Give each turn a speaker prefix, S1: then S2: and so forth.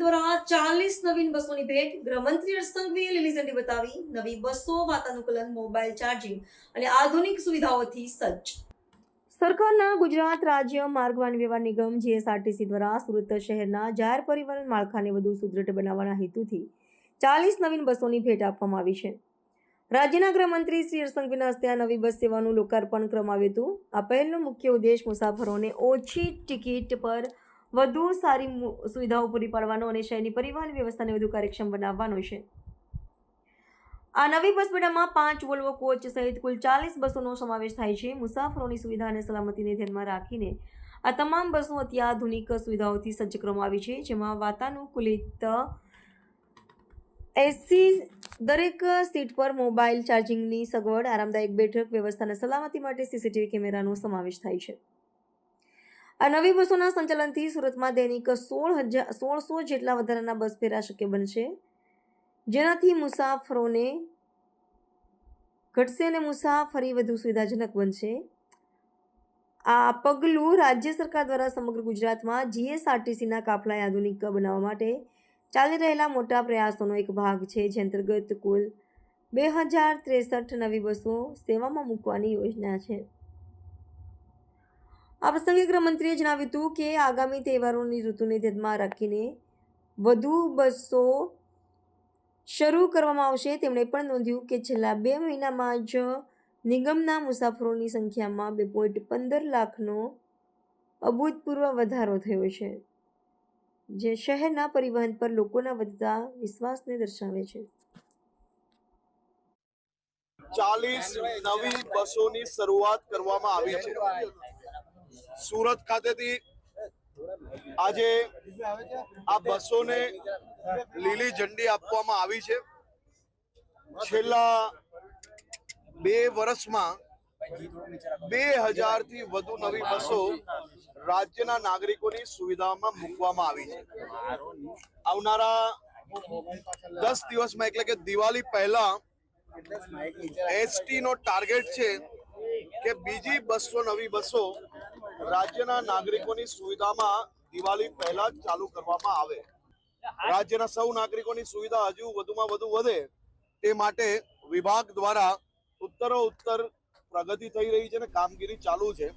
S1: દ્વારા ચાલીસ નવીન બસોની ભેટ ગૃહમંત્રી હર્ષસંઘવીએ લીલી ઝંડી બતાવી. નવી બસો વાતાનુકૂલન, મોબાઈલ ચાર્જિંગ અને આધુનિક સુવિધાઓથી સજ્જ. સરકારના ગુજરાત રાજ્ય માર્ગ વાહન વ્યવહાર નિગમ જીએસઆરટીસી દ્વારા સુરત શહેરના જાહેર પરિવહન માળખાને વધુ સુદૃઢ બનાવવાના હેતુથી ચાલીસ નવીન બસોની ભેટ આપવામાં આવી છે. રાજ્યના ગૃહમંત્રી શ્રી હર્ષ સંઘવીના હસ્તે આ નવી બસ સેવાનું લોકાર્પણ કરવામાં આવ્યું હતું. આ પહેલનો મુખ્ય ઉદ્દેશ મુસાફરોને ઓછી ટિકિટ પર વધુ સારી સુવિધાઓ પૂરી પાડવાનો અને શહેરની પરિવહન વ્યવસ્થાને વધુ કાર્યક્ષમ બનાવવાનો છે. આ નવી બસ બેડામાં પાંચ વોલ્વો કોચ સહિત કુલ ચાલીસ બસોનો સમાવેશ થાય છે. મુસાફરોની સુવિધા અને સલામતીને ધ્યાનમાં રાખીને આ તમામ બસો અત્યાધુનિક સુવિધાઓથી સજ્જ કરવામાં આવી છે, જેમાં વાતાનુકૂલિત એસી દરેક સીટ પર મોબાઈલ ચાર્જિંગની સગવડ, આરામદાયક બેઠક વ્યવસ્થાને સલામતી માટે સીસીટીવી કેમેરાનો સમાવેશ થાય છે. આ નવી બસોના સંચાલનથી સુરતમાં દૈનિક સોળ હજાર સોળસો જેટલા વધારાના બસ ફેરા શક્ય બનશે. જેનાથી મુસાફરોને ઘટશે અને મુસાફરી વધુ સુવિધાજનક બનશે. આ પગલું રાજ્ય સરકાર દ્વારા સમગ્ર ગુજરાતમાં જીએસઆરટીસીના કાફલાએ આધુનિક બનાવવા માટે ચાલી રહેલા મોટા પ્રયાસોનો એક ભાગ છે, જે અંતર્ગત કુલ બે હજાર ત્રેસઠ નવી બસો સેવામાં મૂકવાની યોજના છે. આ પ્રસંગે ગૃહમંત્રીએ જણાવ્યું હતું કે આગામી તહેવારોની ઋતુને ધ્યાનમાં રાખીને વધુ બસો શરૂ કરવામાં આવશે. તેમણે પણ નોંધ્યું કે છેલ્લા બે મહિનામાં જ નિગમના મુસાફરોની સંખ્યામાં બે પોઈન્ટ પંદર લાખનો અભૂતપૂર્વ વધારો થયો છે, જે શહેરના પરિવહન પર લોકોના વધતા વિશ્વાસને દર્શાવે છે.
S2: ચાલીસ નવી બસોની શરૂઆત કરવામાં આવી છે. સુરત ખાતેથી આજે આ બસોને લીલી ઝંડી આપવામાં આવી છે. છેલ્લા બે વર્ષમાં બે હજારથી વધુ નવી બસો રાજ્યના નાગરિકોની સુવિધામાં મૂકવામાં આવી છે. આવનારા દસ દિવસમાં, એટલે કે દિવાળી પહેલા એસટી નો ટાર્ગેટ છે કે બીજી બસો, નવી બસો રાજ્યના નાગરિકોની સુવિધામાં દિવાળી પહેલા જ ચાલુ કરવામાં આવે. રાજ્યના સૌ નાગરિકોની સુવિધા હજુ વધુમાં વધુ વધે તે માટે વિભાગ દ્વારા ઉત્તરો ઉત્તર પ્રગતિ થઈ રહી છે અને કામગીરી ચાલુ છે.